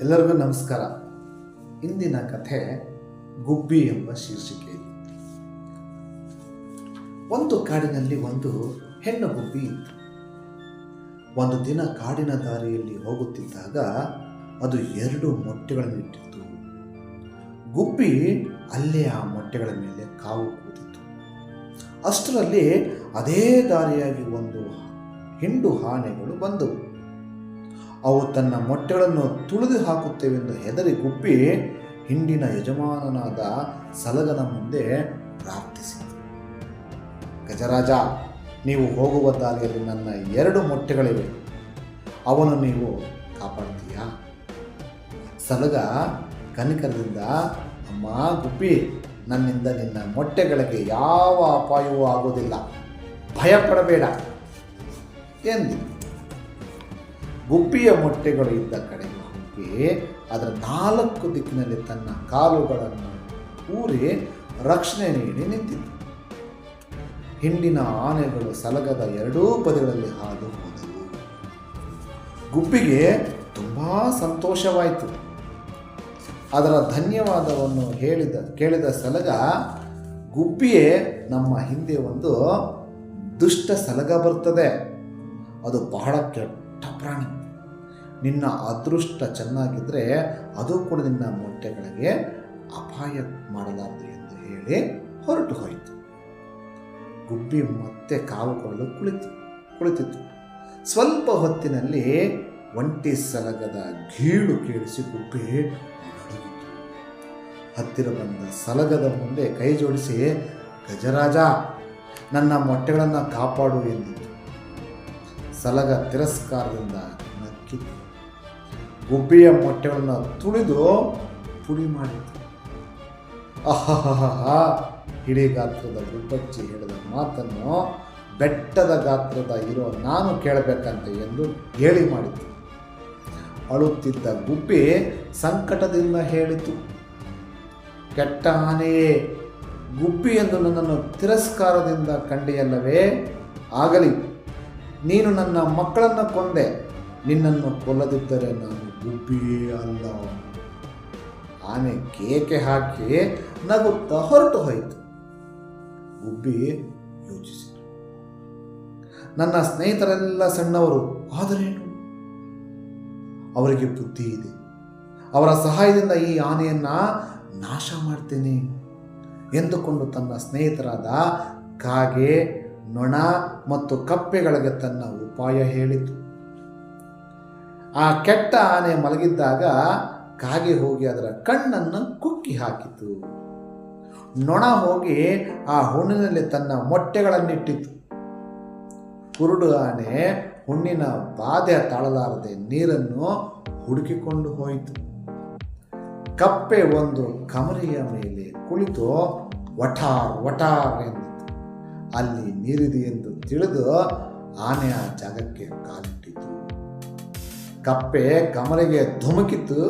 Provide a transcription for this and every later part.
ಎಲ್ಲರಿಗೂ ನಮಸ್ಕಾರ. ಇಂದಿನ ಕಥೆ ಗುಬ್ಬಿ ಎಂಬ ಶೀರ್ಷಿಕೆ. ಒಂದು ಕಾಡಿನಲ್ಲಿ ಒಂದು ಹೆಣ್ಣು ಗುಬ್ಬಿ ಇತ್ತು. ಒಂದು ದಿನ ಕಾಡಿನ ದಾರಿಯಲ್ಲಿ ಹೋಗುತ್ತಿದ್ದಾಗ ಅದು ಎರಡು ಮೊಟ್ಟೆಗಳನ್ನು ಇಟ್ಟಿತ್ತು. ಗುಬ್ಬಿ ಅಲ್ಲೇ ಆ ಮೊಟ್ಟೆಗಳ ಮೇಲೆ ಕಾವು ಕೂತಿತ್ತು. ಅಷ್ಟರಲ್ಲಿ ಅದೇ ದಾರಿಯಾಗಿ ಒಂದು ಹಿಂಡು ಆನೆಗಳು ಬಂದವು. ಅವು ತನ್ನ ಮೊಟ್ಟೆಗಳನ್ನು ತುಳಿದು ಹಾಕುತ್ತೇವೆಂದು ಹೆದರಿ ಗುಬ್ಬಿ ಹಿಂಡಿನ ಯಜಮಾನನಾದ ಸಲಗನ ಮುಂದೆ ಪ್ರಾರ್ಥಿಸಿತು ಗಜರಾಜ, ನೀವು ಹೋಗುವ ದಾರಿಯಲ್ಲಿ ನನ್ನ ಎರಡು ಮೊಟ್ಟೆಗಳಿವೆ. ಅವನು ನೀವು ಕಾಪಾಡ್ತೀಯಾ? ಸಲಗ ಕನಿಕರದಿಂದ, ಅಮ್ಮ ಗುಬ್ಬಿ ನನ್ನಿಂದ ನಿನ್ನ ಮೊಟ್ಟೆಗಳಿಗೆ ಯಾವ ಅಪಾಯವೂ ಆಗುವುದಿಲ್ಲ. ಭಯಪಡಬೇಡ ಎಂದಿತು ಗುಬ್ಬಿಯ ಮೊಟ್ಟೆಗಳು ಇದ್ದ ಕಡೆಗೆ ಹೋಗಿ ಅದರ ನಾಲ್ಕು ದಿಕ್ಕಿನಲ್ಲಿ ತನ್ನ ಕಾಲುಗಳನ್ನು ಊರಿ ರಕ್ಷಣೆ ನೀಡಿ ನಿಂತಿತ್ತು ಹಿಂಡಿನ ಆನೆಗಳು ಸಲಗದ ಎರಡೂ ಪದಗಳಲ್ಲಿ ಹಾದು ಹೋದವು. ಗುಬ್ಬಿಗೆ ತುಂಬ ಸಂತೋಷವಾಯಿತು. ಅದರ ಧನ್ಯವಾದವನ್ನು ಹೇಳಿದ, ಕೇಳಿದ ಸಲಗ ಗುಬ್ಬಿಯೇ ನಮ್ಮ ಹಿಂದೆ ಒಂದು ದುಷ್ಟ ಸಲಗ ಬರ್ತದೆ. ಅದು ಬಹಳ ಕೆಟ್ಟ ಪ್ರಾಣಿ. ನಿನ್ನ ಅದೃಷ್ಟ ಚೆನ್ನಾಗಿದ್ದರೆ ಅದು ಕೂಡ ನಿನ್ನ ಮೊಟ್ಟೆಗಳಿಗೆ ಅಪಾಯ ಮಾಡಲಾರದು ಎಂದು ಹೇಳಿ ಹೊರಟು ಹೋಯಿತು. ಗುಬ್ಬಿ ಮತ್ತೆ ಕಾವು ಕೊಳ್ಳಲು ಕುಳಿತು ಕುಳಿತಿತ್ತು. ಸ್ವಲ್ಪ ಹೊತ್ತಿನಲ್ಲಿ ಒಂಟಿ ಸಲಗದ ಗೀಳು ಕೇಳಿಸಿ ಗುಬ್ಬಿ ಹತ್ತಿರ ಬಂದ ಸಲಗದ ಮುಂದೆ ಕೈ ಜೋಡಿಸಿ, ಗಜರಾಜ, ನನ್ನ ಮೊಟ್ಟೆಗಳನ್ನು ಕಾಪಾಡು ಎಂದಿತು. ಸಲಗ ತಿರಸ್ಕಾರದಿಂದ ನಕ್ಕಿತು. ಗುಬ್ಬಿಯ ಮೊಟ್ಟೆಗಳನ್ನು ತುಳಿದು ಪುಡಿ ಮಾಡಿತು ಅಹಹ ಹಿಡಿ ಗಾತ್ರದ ಗುಬ್ಬಚ್ಚಿ ಹೇಳಿದ ಮಾತನ್ನು ಬೆಟ್ಟದ ಗಾತ್ರದ ಇರೋ ನಾನು ಕೇಳಬೇಕಂತ ಎಂದು ಹೇಳಿ ಮಾಡಿತು ಅಳುತ್ತಿದ್ದ ಗುಬ್ಬಿ ಸಂಕಟದಿಂದ ಹೇಳಿತು. ಕೆಟ್ಟ ಆನೆಯೇ ಗುಬ್ಬಿ ಎಂದು ನನ್ನನ್ನು ತಿರಸ್ಕಾರದಿಂದ ಕಂಡೆಯಲ್ಲವೇ? ಆಗಲಿ, ನೀನು ನನ್ನ ಮಕ್ಕಳನ್ನು ಕೊಂದೆ. ನಿನ್ನನ್ನು ಕೊಲ್ಲದಿದ್ದರೆ ನಾನು ಗುಬ್ಬಿಯೇ ಅಲ್ಲ. ಆನೆ ಕೇಕೆ ಹಾಕಿ ನಗುತ್ತಾ ಹೊರಟು ಹೋಯಿತು. ಗುಬ್ಬಿ ಯೋಚಿಸಿತು. ನನ್ನ ಸ್ನೇಹಿತರೆಲ್ಲ ಸಣ್ಣವರು, ಆದರೇನು? ಅವರಿಗೆ ಬುದ್ಧಿ ಇದೆ. ಅವರ ಸಹಾಯದಿಂದ ಈ ಆನೆಯನ್ನ ನಾಶ ಮಾಡ್ತೇನೆ ಎಂದುಕೊಂಡು ತನ್ನ ಸ್ನೇಹಿತರಾದ ಕಾಗೆ, ನೊಣ ಮತ್ತು ಕಪ್ಪೆಗಳಿಗೆ ತನ್ನ ಉಪಾಯ ಹೇಳಿತು. ಆ ಕೆಟ್ಟ ಆನೆ ಮಲಗಿದ್ದಾಗ ಕಾಗೆ ಹೋಗಿ ಅದರ ಕಣ್ಣನ್ನು ಕುಕ್ಕಿ ಹಾಕಿತು. ನೊಣ ಹೋಗಿ ಆ ಹುಣ್ಣಿನಲ್ಲಿ ತನ್ನ ಮೊಟ್ಟೆಗಳನ್ನಿಟ್ಟಿತು. ಕುರುಡು ಆನೆ ಹುಣ್ಣಿನ ಬಾಧೆ ತಾಳಲಾರದೆ ನೀರನ್ನು ಹುಡುಕಿಕೊಂಡು ಹೋಯಿತು. ಕಪ್ಪೆ ಒಂದು ಕಮರಿಯ ಮೇಲೆ ಕುಳಿತು ವಠಾರ್ ವಠಾರ್ ಎಂದಿತು. ಅಲ್ಲಿ ನೀರಿದೆ ಎಂದು ತಿಳಿದು ಆನೆ ಆ ಜಾಗಕ್ಕೆ ಕಾಲಿಟ್ಟಿತು. ಕಪ್ಪೆ ಕಮರಿಗೆ ಧುಮುಕಿತು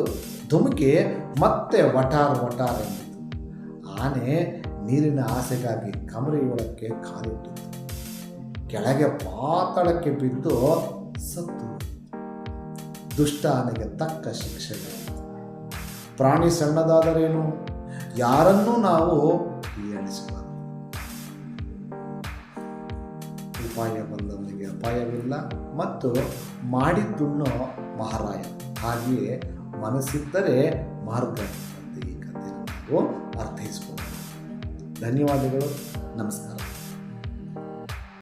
ಧುಮುಕಿ ಮತ್ತೆ ವಟಾರ್ ವಟಾರ್ ಎಂದಿತು ಆನೆ ನೀರಿನ ಆಸೆಗಾಗಿ ಕಮರಿಯೊಳಕ್ಕೆ ಕಾಲಿಟ್ಟಿತು ಕೆಳಗೆ ಪಾತಾಳಕ್ಕೆ ಬಿದ್ದು ಸತ್ತು ದುಷ್ಟ ಆನೆಗೆ ತಕ್ಕ ಶಿಕ್ಷೆಗಳು ಪ್ರಾಣಿ ಸಣ್ಣದಾದರೇನು? ಯಾರನ್ನೂ ನಾವು ಹೀಯಾಳಿಸಬಾರದು ಉಪಾಯ ಬಂದವನಿಗೆ ಅಪಾಯವಿಲ್ಲ ಮತ್ತು ಮಾಡಿದ್ದುಣ್ಣೋ ಮಹಾರಾಯ. ಹಾಗೆಯೇ ಮನಸ್ಸಿದ್ದರೆ ಮಾರ್ಗ ಅಂತ ಈ ಕಥೆಯನ್ನು ನಾವು ಅರ್ಥೈಸ್ಬೋದು ಧನ್ಯವಾದಗಳು. ನಮಸ್ಕಾರ.